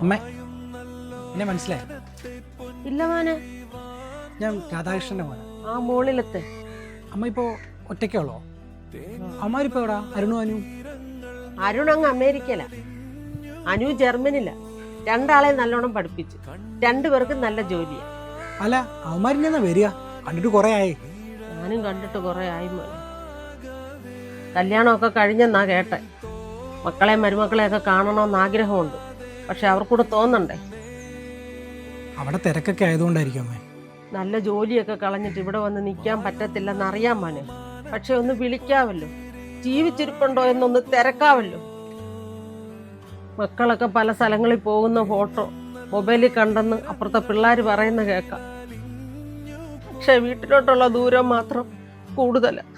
അമ്മ എന്നെ മനസ്സിലായി? ഇല്ല മോനെ. ഞാൻ രാധാകൃഷ്ണന്റെ മോനെ. ആ മുകളിലത്തെ അമ്മ ഇപ്പോ ഒറ്റയ്ക്കുള്ളോ അമ്മാരിപ്പോ എവിടാ? അരുണു അനു? അരുൺ അങ്ങ് അമേരിക്കയില. അനു ജർമ്മനില രണ്ടാളെ നല്ലോണം പഠിപ്പിച്ചു. രണ്ടുപേർക്കും നല്ല ജോലിയാ. അല്ല അവന്മാരിന്നാ വരിക? കണ്ടിട്ട് കൊറേ ആയി. ഞാനും കണ്ടിട്ട് കൊറേ ആയി മോനെ. കല്യാണമൊക്കെ കഴിഞ്ഞെന്നാ കേട്ടെ. മക്കളെ മരുമക്കളെയൊക്കെ കാണണമെന്ന് ആഗ്രഹമുണ്ട്. പക്ഷെ അവർക്കൂടെ തോന്നണ്ടേ? അവിടെ തിരക്കൊക്കെ ആയതുകൊണ്ടായിരിക്കും അമ്മേ. നല്ല ജോലിയൊക്കെ കളഞ്ഞിട്ട് ഇവിടെ വന്ന് നിൽക്കാൻ പറ്റത്തില്ലെന്ന് അറിയാൻ മോനെ. പക്ഷെ ഒന്ന് വിളിക്കാവല്ലോ. ജീവിച്ചിരിപ്പുണ്ടോ എന്നൊന്ന് തിരക്കാവല്ലോ. മക്കളൊക്കെ പല സ്ഥലങ്ങളിൽ പോകുന്ന ഫോട്ടോ മൊബൈലിൽ കണ്ടെന്ന് അപ്പുറത്തെ പിള്ളേർ പറയുന്ന കേൾക്കാം. പക്ഷെ വീട്ടിലോട്ടുള്ള ദൂരം മാത്രം കൂടുതലാണ്